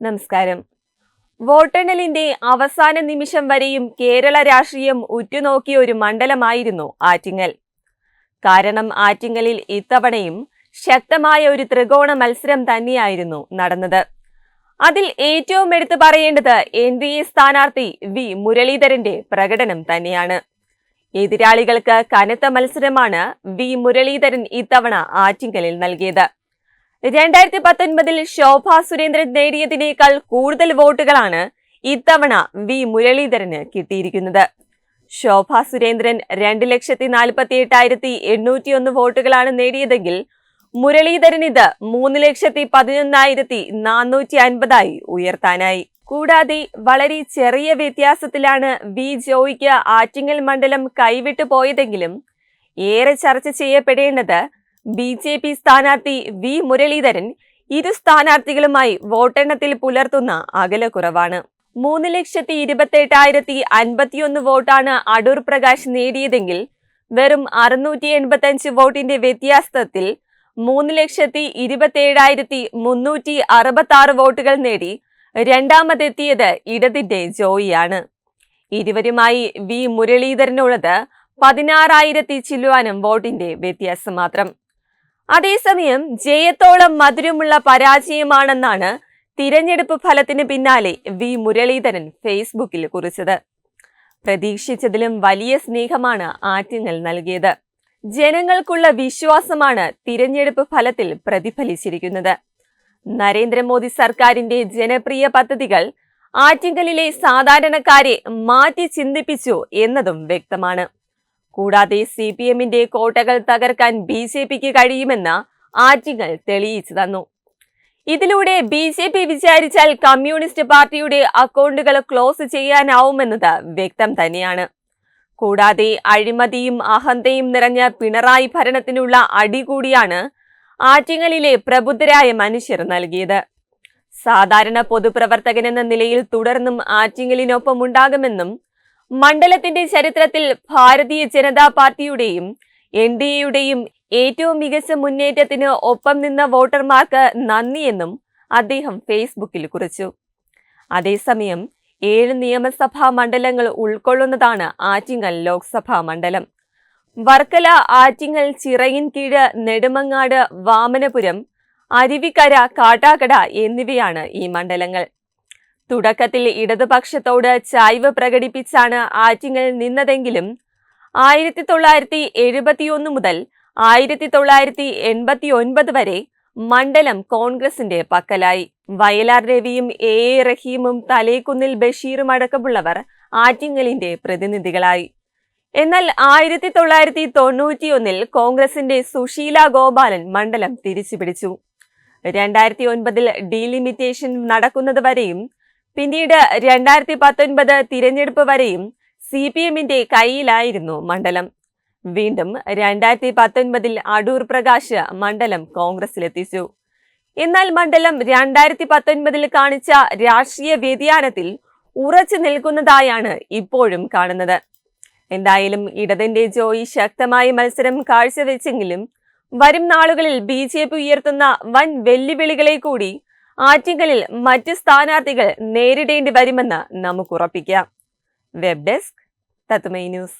നമസ്കാരം. വോട്ടെണ്ണലിന്റെ അവസാന നിമിഷം വരെയും കേരള രാഷ്ട്രീയം ഉറ്റുനോക്കിയ ഒരു മണ്ഡലമായിരുന്നു ആറ്റിങ്ങൽ. കാരണം ആറ്റിങ്ങലിൽ ഇത്തവണയും ശക്തമായ ഒരു ത്രികോണ മത്സരം തന്നെയായിരുന്നു നടന്നത്. അതിൽ ഏറ്റവും എടുത്തു പറയേണ്ടത് എൻ ഡി എ സ്ഥാനാർത്ഥി വി മുരളീധരന്റെ പ്രകടനം തന്നെയാണ്. എതിരാളികൾക്ക് കനത്ത മത്സരമാണ് വി മുരളീധരൻ ഇത്തവണ ആറ്റിങ്കലിൽ നൽകിയത്. രണ്ടായിരത്തി പത്തൊൻപതിൽ ശോഭ സുരേന്ദ്രൻ നേടിയതിനേക്കാൾ കൂടുതൽ വോട്ടുകളാണ് ഇത്തവണ വി മുരളീധരന് കിട്ടിയിരിക്കുന്നത്. ശോഭ സുരേന്ദ്രൻ രണ്ട് ലക്ഷത്തി നാൽപ്പത്തി എട്ടായിരത്തി എണ്ണൂറ്റിയൊന്ന് വോട്ടുകളാണ് നേടിയതെങ്കിൽ മുരളീധരൻ ഇത് മൂന്ന് ലക്ഷത്തി പതിനൊന്നായിരത്തി നാനൂറ്റി അൻപതായി ഉയർത്താനായി. കൂടാതെ വളരെ ചെറിയ വ്യത്യാസത്തിലാണ് വി ജോയിക്ക് ആറ്റിങ്ങൽ മണ്ഡലം കൈവിട്ടു പോയതെങ്കിലും ഏറെ ചർച്ച ചെയ്യപ്പെടേണ്ടത് ബി ജെ പി സ്ഥാനാർത്ഥി വി മുരളീധരൻ ഇരു സ്ഥാനാർത്ഥികളുമായി വോട്ടെണ്ണത്തിൽ പുലർത്തുന്ന അകലക്കുറവാണ്. മൂന്ന് ലക്ഷത്തി ഇരുപത്തെട്ടായിരത്തി അൻപത്തിയൊന്ന് വോട്ടാണ് അടൂർ പ്രകാശ് നേടിയതെങ്കിൽ വെറും അറുന്നൂറ്റി എൺപത്തഞ്ച് വോട്ടിന്റെ വ്യത്യാസത്തിൽ മൂന്ന് ലക്ഷത്തി ഇരുപത്തിയേഴായിരത്തി മുന്നൂറ്റി അറുപത്തി ആറ് വോട്ടുകൾ നേടി രണ്ടാമതെത്തിയത് ഇടതിന്റെ ജോയിയാണ്. ഇരുവരുമായി വി മുരളീധരനുള്ളത് പതിനാറായിരത്തി ചില്ലുവാനും വോട്ടിന്റെ വ്യത്യാസം മാത്രം. അതേസമയം ജയത്തോളം മധുരമുള്ള പരാജയമാണെന്നാണ് തിരഞ്ഞെടുപ്പ് ഫലത്തിന് പിന്നാലെ വി മുരളീധരൻ ഫേസ്ബുക്കിൽ കുറിച്ചത്. പ്രതീക്ഷിച്ചതിലും വലിയ സ്നേഹമാണ് ആറ്റിങ്ങൽ നൽകിയത്. ജനങ്ങൾക്കുള്ള വിശ്വാസമാണ് തിരഞ്ഞെടുപ്പ് ഫലത്തിൽ പ്രതിഫലിച്ചിരിക്കുന്നത്. നരേന്ദ്രമോദി സർക്കാരിന്റെ ജനപ്രിയ പദ്ധതികൾ ആറ്റിങ്കലിലെ സാധാരണക്കാരെ മാറ്റി ചിന്തിപ്പിച്ചു എന്നതും വ്യക്തമാണ്. കൂടാതെ സി പി എമ്മിന്റെ കോട്ടകൾ തകർക്കാൻ ബി ജെ പിക്ക് കഴിയുമെന്ന് ആറ്റിങ്ങൽ തെളിയിച്ചു തന്നു. ഇതിലൂടെ ബി ജെ പി വിചാരിച്ചാൽ കമ്മ്യൂണിസ്റ്റ് പാർട്ടിയുടെ അക്കൗണ്ടുകൾ ക്ലോസ് ചെയ്യാനാവുമെന്നത് വ്യക്തം തന്നെയാണ്. കൂടാതെ അഴിമതിയും അഹന്തയും നിറഞ്ഞ പിണറായി ഭരണത്തിനുള്ള അടി കൂടിയാണ് പ്രബുദ്ധരായ മനുഷ്യർ നൽകിയത്. സാധാരണ പൊതുപ്രവർത്തകനെന്ന നിലയിൽ തുടർന്നും ആറ്റിങ്ങലിനൊപ്പം ഉണ്ടാകുമെന്നും മണ്ഡലത്തിന്റെ ചരിത്രത്തിൽ ഭാരതീയ ജനതാ പാർട്ടിയുടെയും എൻ ഡി എയുടെയും ഏറ്റവും മികച്ച മുന്നേറ്റത്തിന് ഒപ്പം നിന്ന വോട്ടർമാർക്ക് നന്ദിയെന്നും അദ്ദേഹം ഫേസ്ബുക്കിൽ കുറിച്ചു. അതേസമയം ഏഴ് നിയമസഭാ മണ്ഡലങ്ങൾ ഉൾക്കൊള്ളുന്നതാണ് ആറ്റിങ്ങൽ ലോക്സഭാ മണ്ഡലം. വർക്കല ആറ്റിങ്ങൽ ചിറയിൻ ചിറയിൻകീഴ് നെടുമങ്ങാട് വാമനപുരം അരുവിക്കര കാട്ടാക്കട എന്നിവയാണ് ഈ മണ്ഡലങ്ങൾ. തുടക്കത്തിൽ ഇടതുപക്ഷത്തോട് ചായ്വ് പ്രകടിപ്പിച്ചാണ് ആറ്റിങ്ങൽ നിന്നതെങ്കിലും ആയിരത്തി തൊള്ളായിരത്തി എഴുപത്തിയൊന്ന് മുതൽ ആയിരത്തി തൊള്ളായിരത്തി എൺപത്തി ഒൻപത് വരെ മണ്ഡലം കോൺഗ്രസിന്റെ പക്കലായി. വയലാർ രവിയും എ എ റഹീമും തലേക്കുന്നിൽ ബഷീറും അടക്കമുള്ളവർ ആറ്റിങ്ങലിന്റെ പ്രതിനിധികളായി. എന്നാൽ ആയിരത്തി തൊള്ളായിരത്തി തൊണ്ണൂറ്റിയൊന്നിൽ കോൺഗ്രസിന്റെ സുശീല ഗോപാലൻ മണ്ഡലം തിരിച്ചുപിടിച്ചു. രണ്ടായിരത്തി ഒൻപതിൽ ഡീലിമിറ്റേഷൻ നടക്കുന്നത് വരെയും പിന്നീട് രണ്ടായിരത്തി പത്തൊൻപത് തിരഞ്ഞെടുപ്പ് വരെയും സി പി എമ്മിന്റെ കയ്യിലായിരുന്നു മണ്ഡലം. വീണ്ടും രണ്ടായിരത്തി പത്തൊൻപതിൽ അടൂർ പ്രകാശ് മണ്ഡലം കോൺഗ്രസിലെത്തിച്ചു. എന്നാൽ മണ്ഡലം രണ്ടായിരത്തി പത്തൊൻപതിൽ കാണിച്ച രാഷ്ട്രീയ വ്യതിയാനത്തിൽ ഉറച്ചു നിൽക്കുന്നതായാണ് ഇപ്പോഴും കാണുന്നത്. എന്തായാലും ഇടതിന്റെ ജോയി ശക്തമായ മത്സരം കാഴ്ചവെച്ചെങ്കിലും വരും നാളുകളിൽ ബി ജെ പി ഉയർത്തുന്ന വൻ വെല്ലുവിളികളെ കൂടി ആറ്റിങ്ങലിൽ മറ്റ് സ്ഥാനാർത്ഥികൾ നേരിടേണ്ടി വരുമെന്ന് നമുക്ക് ഉറപ്പിക്കാം വെബ് ഡെസ്ക് തത്മൈ ന്യൂസ്.